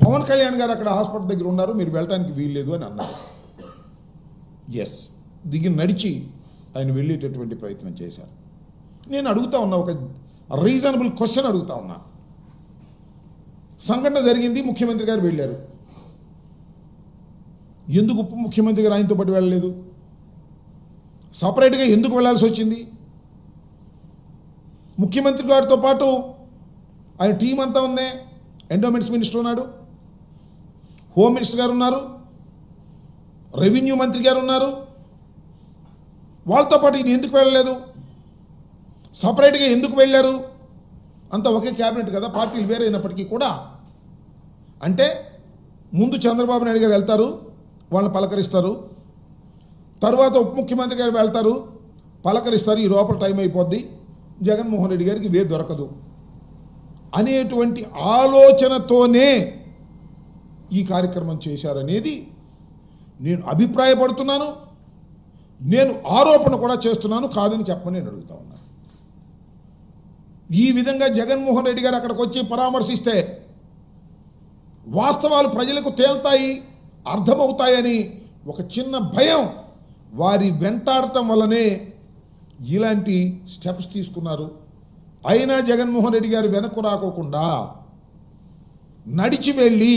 పవన్ కళ్యాణ్ గారు అక్కడ హాస్పిటల్ దగ్గర ఉన్నారు మీరు వెళ్ళడానికి వీల్లేదు అని అన్నారు. ఎస్ దిగి నడిచి ఆయన వెళ్ళేటటువంటి ప్రయత్నం చేశారు. నేను అడుగుతా ఉన్నా ఒక రీజనబుల్ క్వశ్చన్ అడుగుతా ఉన్నా. సంఘటన జరిగింది ముఖ్యమంత్రి గారు వెళ్ళారు. ఎందుకు ఉప ముఖ్యమంత్రి గారు ఆయనతో పాటు వెళ్ళలేదు? సపరేట్గా ఎందుకు వెళ్ళాల్సి వచ్చింది? ముఖ్యమంత్రి గారితో పాటు ఆయన టీం అంతా ఉందే? ఎండోమెంట్స్ మినిస్టర్ ఉన్నాడు. హోమ్ మినిస్టర్ గారు ఉన్నారు రెవెన్యూ మంత్రి గారు ఉన్నారు. వాళ్ళతో పాటు ఈయన ఎందుకు వెళ్ళలేదు? సపరేట్గా ఎందుకు వెళ్ళారు? అంత ఒకే క్యాబినెట్ కదా పార్టీలు వేరే అయినప్పటికీ కూడా. అంటే ముందు చంద్రబాబు నాయుడు గారు వెళ్తారు వాళ్ళని పలకరిస్తారు. తర్వాత ఉప ముఖ్యమంత్రి గారు వెళ్తారు పలకరిస్తారు ఈ లోపల టైం అయిపోద్ది. జగన్మోహన్ రెడ్డి గారికి వే దొరకదు. అనేటువంటి ఆలోచనతోనే ఈ కార్యక్రమం చేశారనేది నేను అభిప్రాయపడుతున్నాను. నేను ఆరోపణ కూడా చేస్తున్నాను కాదని చెప్పమని నేను అడుగుతా ఉన్నాను ఈ విధంగా జగన్మోహన్ రెడ్డి గారు అక్కడికి వచ్చి పరామర్శిస్తే వాస్తవాలు ప్రజలకు తేల్తాయి అర్థమవుతాయని ఒక చిన్న భయం వారి వెంటాడటం వల్లనే ఇలాంటి స్టెప్స్ తీసుకున్నారు. అయినా జగన్మోహన్ రెడ్డి గారు వెనక్కు రాకోకుండా నడిచి వెళ్ళి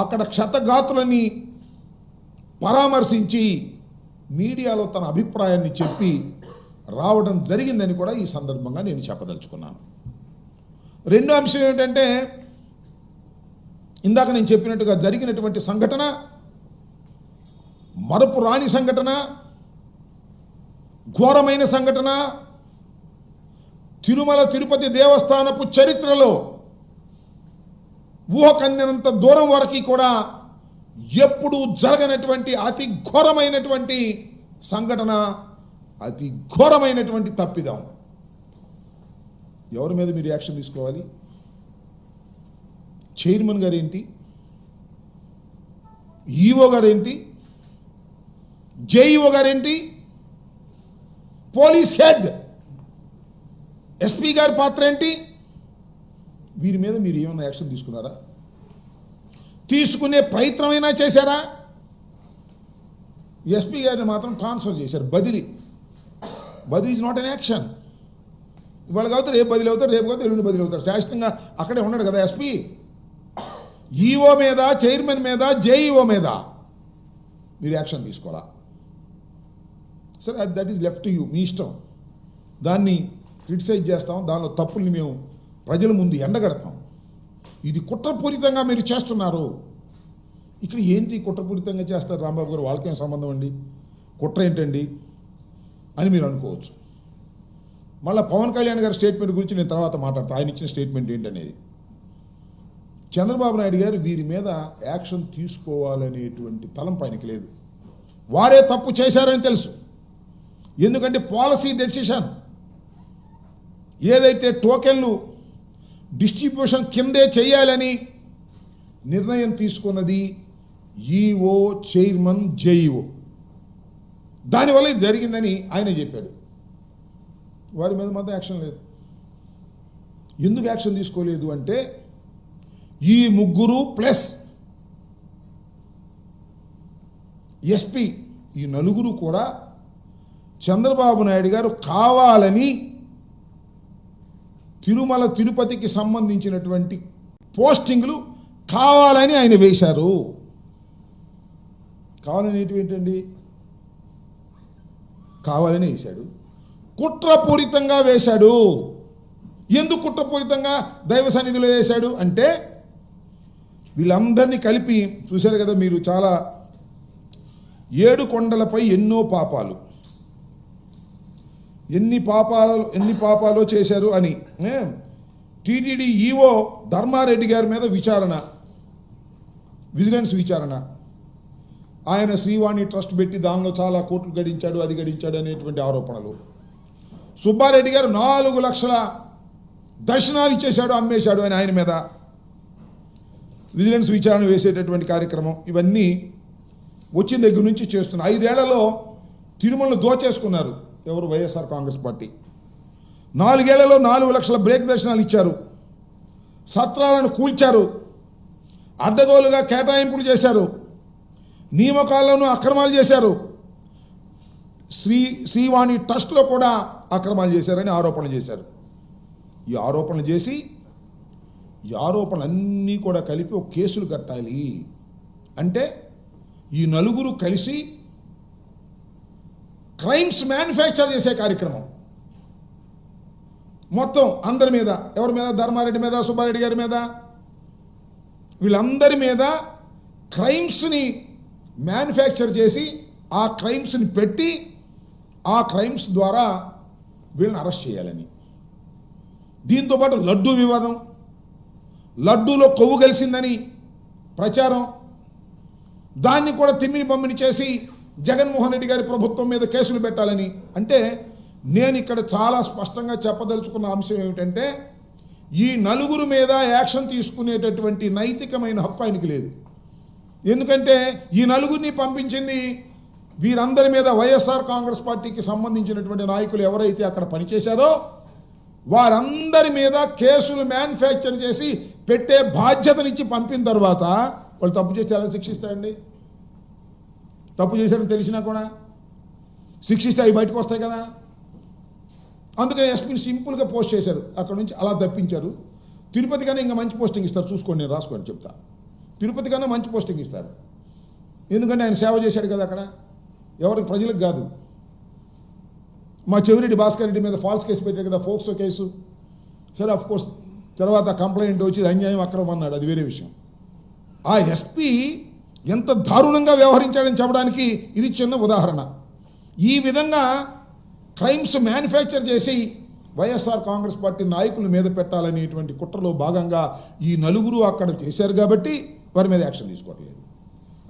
అక్కడ క్షతగాతులని పరామర్శించి మీడియాలో తన అభిప్రాయాన్ని చెప్పి రావడం జరిగిందని కూడా ఈ సందర్భంగా నేను చెప్పదలుచుకున్నాను. రెండో అంశం ఏంటంటే ఇందాక నేను చెప్పినట్టుగా జరిగినటువంటి సంఘటన మరపు రాని సంఘటన ఘోరమైన సంఘటన తిరుమల తిరుపతి దేవస్థానపు చరిత్రలో ఊహకందినంత దూరం వరకు కూడా ఎప్పుడూ జరగనటువంటి అతి ఘోరమైనటువంటి సంఘటన అతి ఘోరమైనటువంటి తప్పిదం. ఎవరి మీద మీరు యాక్షన్ తీసుకోవాలి? చైర్మన్ గారు ఏంటి ఈఓ గారేంటి? జేఈఓ గారేంటి? పోలీస్ హెడ్ ఎస్పీ గారి పాత్ర ఏంటి? వీరి మీద మీరు ఏమైనా యాక్షన్ తీసుకున్నారా? తీసుకునే ప్రయత్నమైనా చేశారా? ఎస్పీ గారిని మాత్రం ట్రాన్స్ఫర్ చేశారు బదిలీ. బదిలీ ఇస్ నాట్ అన్ యాక్షన్ ఇవాళ కావచ్చు రేపు బదిలీ అవుతారు రేపు కావచ్చు ఎల్లుండి బదిలీ అవుతారు. శాశ్వతంగా అక్కడే ఉన్నాడు కదా ఎస్పీ? ఈఓ మీద చైర్మన్ మీద జేఈఓ మీద మీరు యాక్షన్ తీసుకోవాలా సరే దట్ ఈస్ లెఫ్ట్ యూ మీ ఇష్టం. దాన్ని క్రిటిసైజ్ చేస్తాం దానిలో తప్పుల్ని మేము ప్రజల ముందు ఎండగడతాం. ఇది కుట్రపూరితంగా మీరు చేస్తున్నారు. ఇక్కడ ఏంటి కుట్రపూరితంగా చేస్తారు రాంబాబు గారు? వాళ్ళకేం సంబంధం అండి? కుట్ర ఏంటండి? అని మీరు అనుకోవచ్చు. మళ్ళీ పవన్ కళ్యాణ్ గారి స్టేట్మెంట్ గురించి నేను తర్వాత మాట్లాడతాను ఆయన ఇచ్చిన స్టేట్మెంట్ ఏంటనేది. చంద్రబాబు నాయుడు గారు వీరి మీద యాక్షన్ తీసుకోవాలనేటువంటి తలంపు ఆయనకి లేదు. వారే తప్పు చేశారని తెలుసు. ఎందుకంటే పాలసీ డెసిషన్ ఏదైతే టోకెన్లు డిస్ట్రిబ్యూషన్ కిందే చేయాలని నిర్ణయం తీసుకున్నది ఈఓ చైర్మన్ జేఈఓ. దానివల్ల ఇది జరిగిందని ఆయన చెప్పాడు. వారి మీద మాత్రం యాక్షన్ లేదు. ఎందుకు యాక్షన్ తీసుకోలేదు అంటే ఈ ముగ్గురు ప్లస్ ఎస్పీ ఈ నలుగురు కూడా చంద్రబాబు నాయుడు గారు కావాలని తిరుమల తిరుపతికి సంబంధించినటువంటి పోస్టింగ్లు కావాలని ఆయన వేశారు. కావాలని ఏంటండి? కావాలని వేశాడు. కుట్రపూరితంగా వేశాడు. ఎందుకు కుట్రపూరితంగా దైవ సన్నిధిలో వేశాడు అంటే వీళ్ళందరినీ కలిపి చూశారు కదా మీరు చాలా ఏడు కొండలపై ఎన్నో పాపాలు. ఎన్ని పాపాలు ఎన్ని పాపాలు చేశారు అని. టీటీడీ ఈఓ ధర్మారెడ్డి గారి మీద విచారణ. విజిలెన్స్ విచారణ. ఆయన శ్రీవాణి ట్రస్ట్ పెట్టి దానిలో చాలా కోట్లు గడించాడు అది గడించాడు అనేటువంటి ఆరోపణలు. సుబ్బారెడ్డి గారు నాలుగు లక్షల దర్శనాలు ఇచ్చేశాడు అమ్మేశాడు అని ఆయన మీద విజిలెన్స్ విచారణ వేసేటటువంటి కార్యక్రమం ఇవన్నీ వచ్చిన దగ్గర నుంచి చేస్తున్న ఐదేళ్ళలో తిరుమలను దోచేసుకున్నారు. ఎవరు వైఎస్ఆర్ కాంగ్రెస్ పార్టీ? నాలుగేళ్ళలో నాలుగు లక్షల బ్రేక్ దర్శనాలు ఇచ్చారు. సత్రాలను కూల్చారు. అడ్డగోలుగా కేటాయింపులు చేశారు. నియామకాల్లోనూ అక్రమాలు చేశారు. శ్రీ శ్రీవాణి ట్రస్ట్లో కూడా అక్రమాలు చేశారని ఆరోపణలు చేశారు. ఈ ఆరోపణలు చేసి ఈ ఆరోపణలన్నీ కూడా కలిపి ఒక కేసులు కట్టాలి. అంటే ఈ నలుగురు కలిసి క్రైమ్స్ మ్యానుఫ్యాక్చర్ చేసే కార్యక్రమం. మొత్తం అందరి మీద ఎవరి మీద? ధర్మారెడ్డి మీద సుబ్బారెడ్డి గారి మీద. వీళ్ళందరి మీద క్రైమ్స్ని మ్యానుఫ్యాక్చర్ చేసి ఆ క్రైమ్స్ని పెట్టి ఆ క్రైమ్స్ ద్వారా వీళ్ళని అరెస్ట్ చేయాలని. దీంతోపాటు లడ్డూ వివాదం. లడ్డూలో కొవ్వు కలిసిందని ప్రచారం. దాన్ని కూడా తిమ్మిని బమ్మిని చేసి జగన్మోహన్ రెడ్డి గారి ప్రభుత్వం మీద కేసులు పెట్టాలని అంటే నేను ఇక్కడ చాలా స్పష్టంగా చెప్పదలుచుకున్న అంశం ఏమిటంటే ఈ నలుగురు మీద యాక్షన్ తీసుకునేటటువంటి నైతికమైన హక్కు ఆయనకి లేదు. ఎందుకంటే ఈ నలుగురిని పంపించింది వీరందరి మీద వైఎస్ఆర్ కాంగ్రెస్ పార్టీకి సంబంధించినటువంటి నాయకులు ఎవరైతే అక్కడ పనిచేశారో వారందరి మీద కేసులు మ్యానుఫ్యాక్చర్ చేసి పెట్టే బాధ్యతనిచ్చి పంపిన తర్వాత వాళ్ళు తప్పు చేస్తే ఎలా శిక్షిస్తారండి? తప్పు చేశారని తెలిసినా కూడా శిక్షిస్తే అవి బయటకు వస్తాయి కదా. అందుకని ఎస్పీని సింపుల్గా పోస్ట్ చేశారు. అక్కడ నుంచి అలా తప్పించారు. తిరుపతి కన్నా ఇంకా మంచి పోస్టింగ్ ఇస్తారు. చూసుకోండి నేను రాసుకోండి చెప్తా. తిరుపతి కన్నా మంచి పోస్టింగ్ ఇస్తారు. ఎందుకంటే ఆయన సేవ చేశాడు కదా అక్కడ. ఎవరికి ప్రజలకు కాదు. మా చెవిరెడ్డి భాస్కర్ రెడ్డి మీద ఫాల్స్ కేసు పెట్టారు కదా ఫోక్సో కేసు సరే అఫ్ కోర్స్ తర్వాత కంప్లైంట్ వచ్చి అన్యాయం అక్రమం అన్నాడు. అది వేరే విషయం. ఆ ఎస్పీ ఎంత దారుణంగా వ్యవహరించాడని చెప్పడానికి ఇది చిన్న ఉదాహరణ. ఈ విధంగా క్రైమ్స్ మ్యానుఫ్యాక్చర్ చేసి వైఎస్ఆర్ కాంగ్రెస్ పార్టీ నాయకుల మీద పెట్టాలనేటువంటి కుట్రలో భాగంగా ఈ నలుగురు అక్కడ చేశారు కాబట్టి వారి మీద యాక్షన్ తీసుకోవట్లేదు.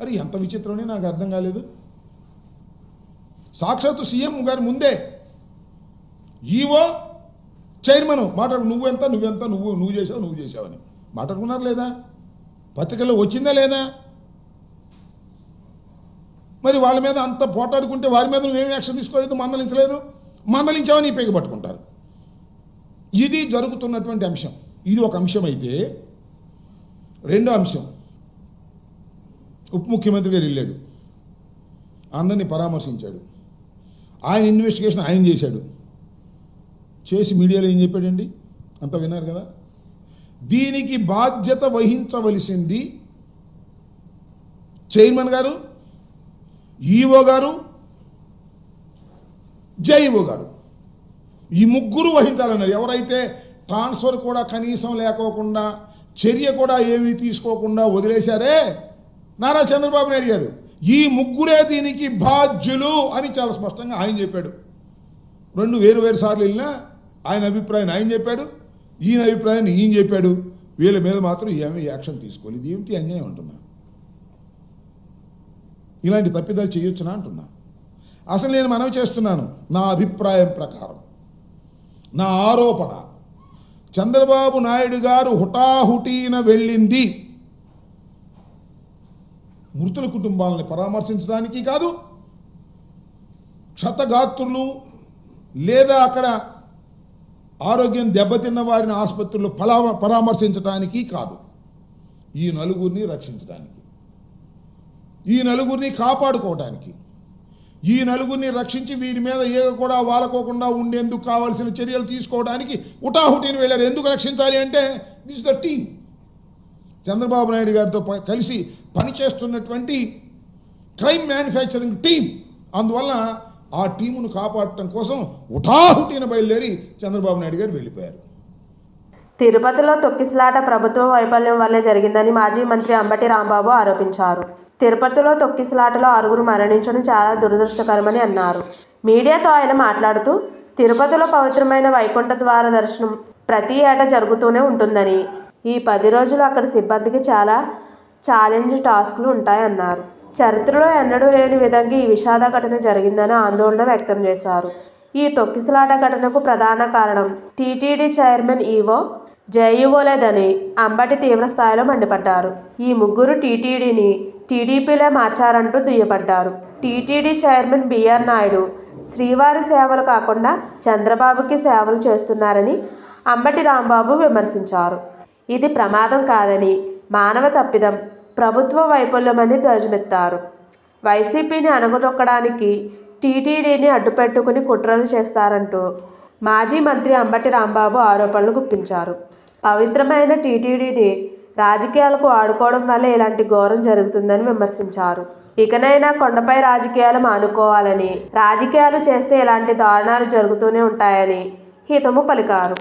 అరే ఎంత విచిత్రమని నాకు అర్థం కాలేదు. సాక్షాత్తు సీఎం గారి ముందే ఈవో చైర్మన్ మాట్లాడు నువ్వెంత నువ్వెంత నువ్వు నువ్వు చేసావు నువ్వు చేసావని మాట్లాడుకున్నారు లేదా? పత్రికల్లో వచ్చిందా లేదా? మరి వాళ్ళ మీద అంత పోటాడుకుంటే వారి మీద నువ్వేం యాక్షన్ తీసుకోలేదు మందలించలేదు? మందలించావని పేగ పట్టుకుంటారు. ఇది జరుగుతున్నటువంటి అంశం. ఇది ఒక అంశం అయితే రెండో అంశం. ఉప ముఖ్యమంత్రి గారు వెళ్ళాడు. అందరినీ పరామర్శించాడు. ఆయన ఇన్వెస్టిగేషన్ ఆయన చేశాడు. చేసి మీడియాలో ఏం చెప్పాడండి? అంతా విన్నారు కదా? దీనికి బాధ్యత వహించవలసింది చైర్మన్ గారు ఈఓ గారు జైఓ గారు. ఈ ముగ్గురు వహించాలన్నారు. ఎవరైతే ట్రాన్స్ఫర్ కూడా కనీసం లేకోకుండా చర్య కూడా ఏమీ తీసుకోకుండా వదిలేశారే నారా చంద్రబాబు నాయుడు గారు. ఈ ముగ్గురే దీనికి బాధ్యులు అని చాలా స్పష్టంగా ఆయన చెప్పాడు. రెండు వేరు వేరు సార్లు వెళ్ళినా ఆయన అభిప్రాయాన్ని ఆయన చెప్పాడు. ఈయన అభిప్రాయాన్ని ఈయన చెప్పాడు. వీళ్ళ మీద మాత్రం ఏమీ యాక్షన్ తీసుకోలేదు. ఏమిటి అన్యాయం అంటున్నా? ఇలాంటి తప్పిదాలు చేయొచ్చునా అంటున్నా. అసలు నేను మనవి చేస్తున్నాను నా అభిప్రాయం ప్రకారం. నా ఆరోపణ చంద్రబాబు నాయుడు గారు హుటాహుటీన వెళ్ళింది. మృతుల కుటుంబాలని పరామర్శించడానికి కాదు క్షతగాత్రులు లేదా అక్కడ ఆరోగ్యం దెబ్బతిన్న వారిని ఆసుపత్రుల్లో పలా పరామర్శించడానికి కాదు ఈ నలుగురిని రక్షించడానికి ఈ నలుగురిని కాపాడుకోవడానికి ఈ నలుగురిని రక్షించి వీరి మీద ఏగ కూడా వాలకోకుండా ఉండేందుకు కావాల్సిన చర్యలు తీసుకోవడానికి ఉటాహుటిని వెళ్ళారు. ఎందుకు రక్షించాలి అంటే this the team. Chandrababu Naidu గారితో కలిసి పనిచేస్తున్నటువంటి క్రైమ్ మ్యానుఫ్యాక్చరింగ్ టీం అందువల్ల ఆ టీమును కాపాడటం కోసం ఉటాహుటిన బయలుదేరి చంద్రబాబు నాయుడు గారు వెళ్ళిపోయారు. తిరుపతిలో తొక్కిసలాట ప్రభుత్వ వైఫల్యం వల్లే జరిగిందని మాజీ మంత్రి అంబటి రాంబాబు ఆరోపించారు. తిరుపతిలో తొక్కిసలాటలో ఆరుగురు మరణించడం చాలా దురదృష్టకరమని అన్నారు. మీడియాతో ఆయన మాట్లాడుతూ తిరుపతిలో పవిత్రమైన వైకుంఠ ద్వార దర్శనం ప్రతి ఏటా జరుగుతూనే ఉంటుందని. ఈ పది రోజులు అక్కడ సిబ్బందికి చాలా ఛాలెంజ్ టాస్క్లు ఉంటాయన్నారు చరిత్రలో ఎన్నడూ లేని విధంగా ఈ విషాద ఘటన జరిగిందని ఆందోళన వ్యక్తం చేశారు. ఈ తొక్కిసలాట ఘటనకు ప్రధాన కారణం టీటీడీ చైర్మన్ ఈవో జేఈఓలేదని అంబటి తీవ్ర స్థాయిలో మండిపడ్డారు. ఈ ముగ్గురు టీటీడీని టీడీపీలో మార్చారంటూ దుయ్యబడ్డారు. టీటీడీ చైర్మన్ బిఆర్ నాయుడు శ్రీవారి సేవలు కాకుండా చంద్రబాబుకి సేవలు చేస్తున్నారని అంబటి రాంబాబు విమర్శించారు. ఇది ప్రమాదం కాదని మానవ తప్పిదం ప్రభుత్వ వైఫల్యమని ధ్వజమెత్తారు. వైసీపీని అణగదొక్కడానికి టీటీడీని అడ్డుపెట్టుకుని కుట్రలు చేస్తారంటూ మాజీ మంత్రి అంబటి రాంబాబు ఆరోపణలు గుప్పించారు. పవిత్రమైన టీటీడీని రాజకీయాలకు ఆడుకోవడం వల్ల ఇలాంటి ఘోరం జరుగుతుందని విమర్శించారు. ఇకనైనా కొండపై రాజకీయాలు మానుకోవాలని రాజకీయాలు చేస్తే ఇలాంటి దారుణాలు జరుగుతూనే ఉంటాయని హితము పలికారు.